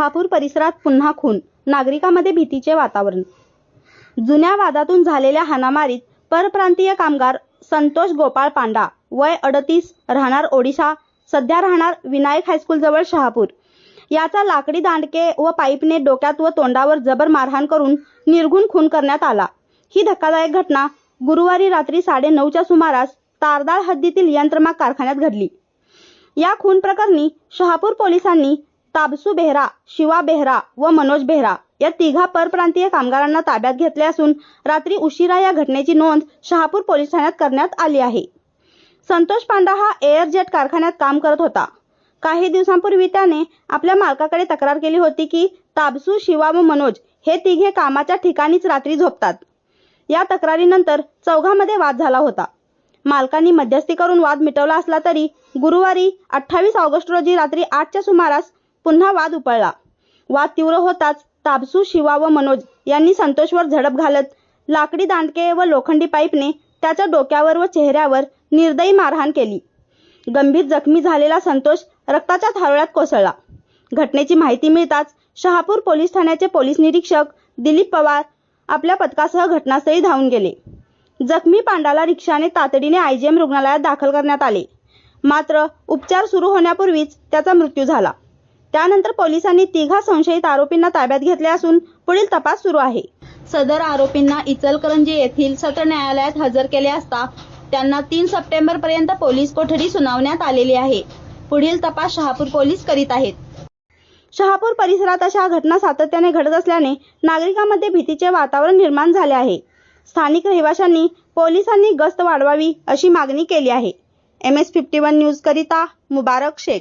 शहापूर परिसरात पुन्हा खून नागरिकांमध्ये भीतीचे वातावरण. जुन्या वादातून झालेल्या हाणामारीत परप्रांतीय कामगार संतोष गोपाळ पांडा वय अडतीस राहणार ओडिशा सध्या राहणार विनायक हायस्कूल जवळ शहापूर. याचा लाकडी दांडके व पाईपने डोक्यात व तोंडावर जबर मारहाण करून निर्गुण खून करण्यात आला. ही धक्कादायक घटना गुरुवारी रात्री साडे नऊच्या सुमारास तारदाळ हद्दीतील यंत्रमाग कारखान्यात घडली. या खून प्रकरणी शहापूर पोलिसांनी ताबसू बेहरा शिवा बेहरा व मनोज बेहरा या तिघा परप्रांतीय कामगारांना ताब्यात घेतले असून रात्री उशिरा या घटनेची नोंद शहापूर पोलीस ठाण्यात करण्यात आली आहे. संतोष पांडा हा एअरजेट कारखान्यात काम करत होता. काही दिवसांपूर्वी त्याने आपल्या मालकाकडे तक्रार केली होती की ताबसू शिवा व मनोज हे तिघे कामाच्या ठिकाणीच रात्री झोपतात. या तक्रारीनंतर चौघांमध्ये वाद झाला होता. मालकांनी मध्यस्थी करून वाद मिटवला असला तरी गुरुवारी अठ्ठावीस ऑगस्ट रोजी रात्री आठच्या सुमारास पुन्हा वाद उपळला. वाद तीव्र होताच ताबसू शिवा व मनोज यांनी संतोषवर झडप घालत लाकडी दांडके व लोखंडी पाईपने त्याच्या डोक्यावर व चेहऱ्यावर निर्दयी मारहाण केली. गंभीर जखमी झालेला संतोष रक्ताच्या थारोळ्यात कोसळला. घटनेची माहिती मिळताच शहापूर पोलीस ठाण्याचे पोलीस निरीक्षक दिलीप पवार आपल्या पथकासह घटनास्थळी धावून गेले. जखमी पांडाला रिक्षाने तातडीने आयजीएम रुग्णालयात दाखल करण्यात आले. मात्र उपचार सुरू होण्यापूर्वीच त्याचा मृत्यू झाला. त्यानंतर पोलिसांनी तिघा संशयित आरोपींना ताब्यात घेतले असून पुढील तपास सुरू आहे. सदर आरोपींना इचलकरंजी येथील सत्र न्यायालयात हजर केले असता त्यांना तीन सप्टेंबर पर्यंत पोलीस कोठडी सुनावण्यात आलेली आहे. पुढील तपास शहापूर पोलीस करीत आहेत. शहापूर परिसरात अशा घटना सातत्याने घडत असल्याने नागरिकांमध्ये भीतीचे वातावरण निर्माण झाले आहे. स्थानिक रहिवाशांनी पोलिसांनी गस्त वाढवावी अशी मागणी केली आहे. M S fifty one news करिता मुबारक शेख.